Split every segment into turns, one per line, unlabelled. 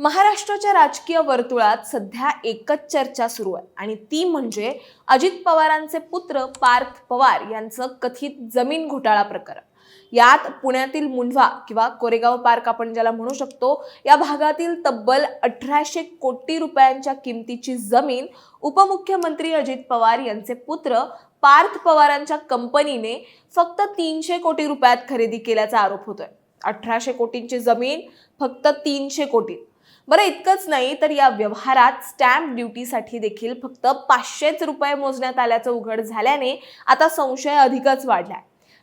महाराष्ट्राच्या राजकीय वर्तुळात सध्या एकच चर्चा सुरू आहे आणि ती म्हणजे अजित पवारांचे पुत्र पार्थ पवार यांचं कथित जमीन घोटाळा प्रकरण. यात पुण्यातील मुंढवा किंवा कोरेगाव पार्क आपण ज्याला म्हणू शकतो या भागातील तब्बल अठराशे कोटी रुपयांच्या किमतीची जमीन उपमुख्यमंत्री अजित पवार यांचे पुत्र पार्थ पवारांच्या कंपनीने फक्त तीनशे कोटी रुपयात खरेदी केल्याचा आरोप होतोय. अठराशे कोटींची जमीन फक्त तीनशे कोटी बरं इतकंच नाही तर या व्यवहारात स्टॅम्प ड्युटीसाठी देखील फक्त पाचशेच रुपये मोजण्यात आल्याचं उघड झाल्याने आता संशय अधिकच वाढलाय.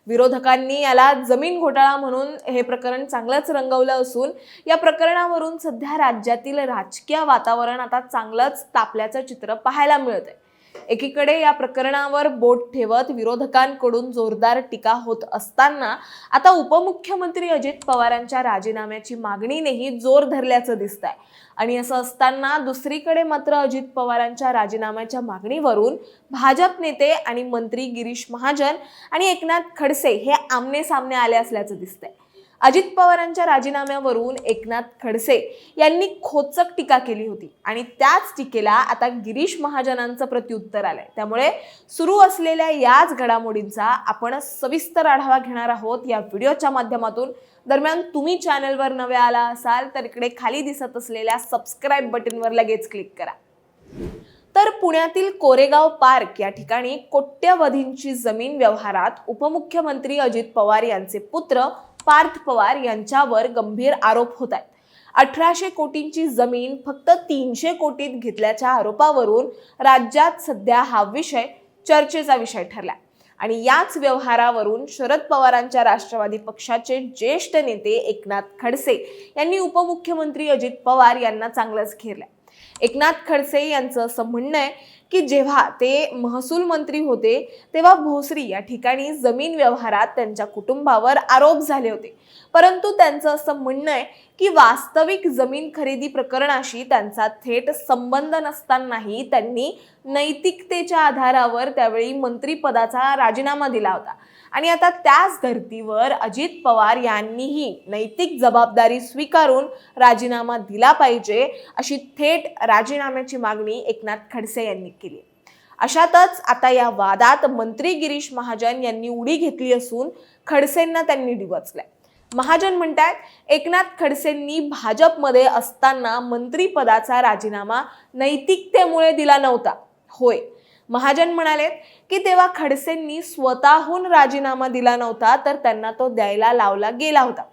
विरोधकांनी याला जमीन घोटाळा म्हणून हे प्रकरण चांगलंच रंगवलं असून या प्रकरणावरून सध्या राज्यातील राजकीय वातावरण आता चांगलंच तापल्याचं चित्र पाहायला मिळत आहे एकीकडे या प्रकरणावर बोट ठेवत विरोधकांकडून जोरदार टीका होत असताना आता उपमुख्यमंत्री अजित पवारांच्या राजीनाम्याची मागणीनेही जोर धरल्याचं दिसत आहे आणि असं असताना दुसरीकडे मात्र अजित पवारांच्या राजीनाम्याच्या मागणीवरून भाजप नेते आणि मंत्री गिरीश महाजन आणि एकनाथ खडसे हे आमने सामने आले असल्याचं दिसतंय. अजित पवारांच्या राजीनाम्यावरून एकनाथ खडसे यांनी खोचक टीका केली होती. आणि त्याच टीकेला आता गिरीश महाजनांचं प्रत्युत्तर आलंय. त्यामुळे सुरू असलेल्या याच घडामोडींचा आपण सविस्तर आढावा घेणार आहोत या व्हिडिओच्या माध्यमातून. दरम्यान तुम्ही चॅनलवर नवे आला असाल तर इकडे खाली दिसत असलेल्या सबस्क्राईब बटनवर लगेच क्लिक करा. तर पुण्यातील कोरेगाव पार्क या ठिकाणी कोट्यवधींची जमीन व्यवहारात उपमुख्यमंत्री अजित पवार यांचे पुत्र पार्थ पवार यांच्यावर गंभीर आरोप होत आहेत. अठराशे कोटींची जमीन फक्त तीनशे कोटीत घेतल्याच्या आरोपावरून राज्यात सध्या हा विषय चर्चेचा विषय ठरला आणि याच व्यवहारावरून शरद पवारांच्या राष्ट्रवादी पक्षाचे ज्येष्ठ नेते एकनाथ खडसे यांनी उपमुख्यमंत्री अजित पवार यांना चांगलंच घेरलं एकनाथ खडसे यांचं असं म्हणणं आहे की जेव्हा ते महसूल मंत्री होते तेव्हा भोसरी या ठिकाणी जमीन व्यवहारात त्यांच्या कुटुंबावर आरोप झाले होते. परंतु त्यांचं असं म्हणणं आहे की वास्तविक जमीन खरेदी प्रकरणाशी त्यांचा थेट संबंध नसतानाही त्यांनी नैतिकतेच्या आधारावर त्यावेळी मंत्रीपदाचा राजीनामा दिला होता. आणि आता त्याच धर्तीवर अजित पवार यांनीही नैतिक जबाबदारी स्वीकारून राजीनामा दिला पाहिजे अशी थेट राजीनाम्याची मागणी एकनाथ खडसे यांनी केली. अशातच आता या वादात मंत्री गिरीश महाजन यांनी उडी घेतली असून खडसेंना त्यांनी डिवचलंय. महाजन म्हणतात एकनाथ खडसेंनी भाजपमध्ये असताना मंत्रीपदाचा राजीनामा नैतिकतेमुळे दिला नव्हता. होय. महाजन म्हणाले की तेव्हा खडसेंनी स्वतःहून राजीनामा दिला नव्हता तर त्यांना तो द्यायला लावला गेला होता.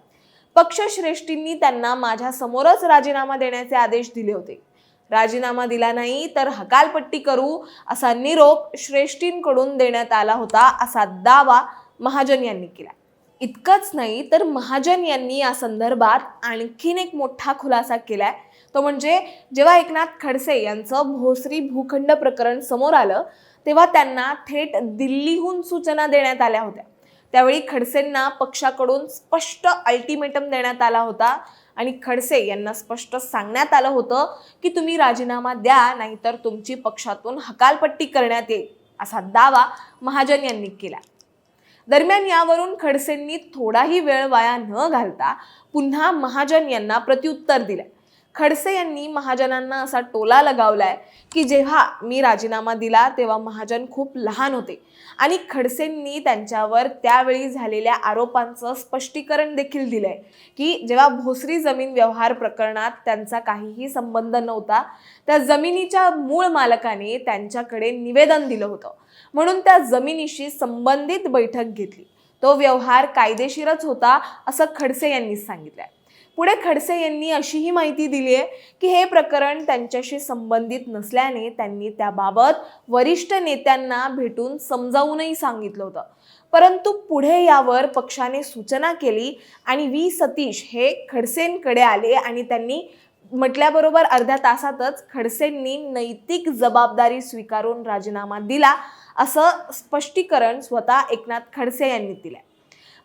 पक्षश्रेष्ठींनी त्यांना माझ्या समोरच राजीनामा देण्याचे आदेश दिले होते. राजीनामा दिला नाही तर हकालपट्टी करू असा निरोप श्रेष्ठींकडून देण्यात आला होता असा दावा महाजन यांनी केला. इतकंच नाही तर महाजन यांनी या संदर्भात आणखीन एक मोठा खुलासा केलाय. तो म्हणजे जेव्हा एकनाथ खडसे यांचं भोसरी भूखंड प्रकरण समोर आलं तेव्हा त्यांना थेट दिल्लीहून सूचना देण्यात आल्या होत्या. त्यावेळी खडसेंना पक्षाकडून स्पष्ट अल्टिमेटम देण्यात आला होता. आणि खडसे यांना स्पष्ट सांगण्यात आलं होतं की तुम्ही राजीनामा द्या नाहीतर तुमची पक्षातून हकालपट्टी करण्यात येईल असा दावा महाजन यांनी केला. दरम्यान यावरून खडसेंनी थोडाही वेळ वाया न घालता पुन्हा महाजन यांना प्रत्युत्तर दिलं. खडसे यांनी महाजनांना असा टोला लगावलाय की जेव्हा मी राजीनामा दिला तेव्हा महाजन खूप लहान होते. आणि खडसेंनी त्यांच्यावर त्यावेळी झालेल्या आरोपांचं स्पष्टीकरण देखील दिलंय की जेव्हा भोसरी जमीन व्यवहार प्रकरणात त्यांचा काहीही संबंध नव्हता त्या जमिनीच्या मूळ मालकाने त्यांच्याकडे निवेदन दिलं होतं. म्हणून त्या जमिनीशी संबंधित बैठक घेतली. तो व्यवहार कायदेशीरच होता असं खडसे यांनी सांगितलं पुढे खडसे यांनी अशीही माहिती दिली आहे की हे प्रकरण त्यांच्याशी संबंधित नसल्याने त्यांनी त्याबाबत वरिष्ठ नेत्यांना भेटून समजावूनही सांगितलं होतं. परंतु पुढे यावर पक्षाने सूचना केली आणि व्ही. सतीश हे खडसेंकडे आले आणि त्यांनी म्हटल्याबरोबर अर्ध्या तासातच खडसेंनी नैतिक जबाबदारी स्वीकारून राजीनामा दिला असं स्पष्टीकरण स्वतः एकनाथ खडसे यांनी दिलं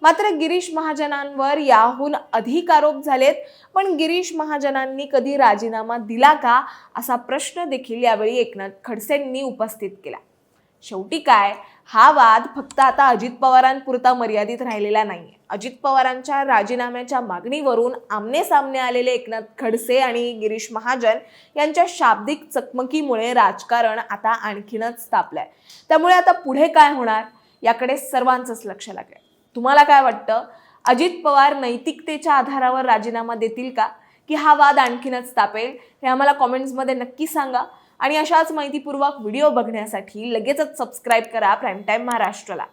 मात्र गिरीश महाजनांवर याहून अधिक आरोप झालेत. पण गिरीश महाजनांनी कधी राजीनामा दिला का? असा प्रश्न देखील यावेळी एकनाथ खडसेंनी उपस्थित केला. शेवटी काय? हा वाद फक्त आता अजित पवारांपुरता मर्यादित राहिलेला नाही अजित पवारांच्या राजीनाम्याच्या मागणीवरून आमने सामने आलेले एकनाथ खडसे आणि गिरीश महाजन यांच्या शाब्दिक चकमकीमुळे राजकारण आता आणखीनच तापलंय. त्यामुळे आता पुढे काय होणार? याकडे सर्वांचंच लक्ष लागेल तुम्हाला काय वाटतं? अजित पवार नैतिकतेच्या आधारावर राजीनामा देतील का? की हा वाद आणखीनच तापेल? हे आम्हाला कॉमेंट्समध्ये नक्की सांगा. आणि अशाच माहितीपूर्वक व्हिडिओ बघण्यासाठी लगेचच सबस्क्राईब करा प्राईम टाईम महाराष्ट्राला.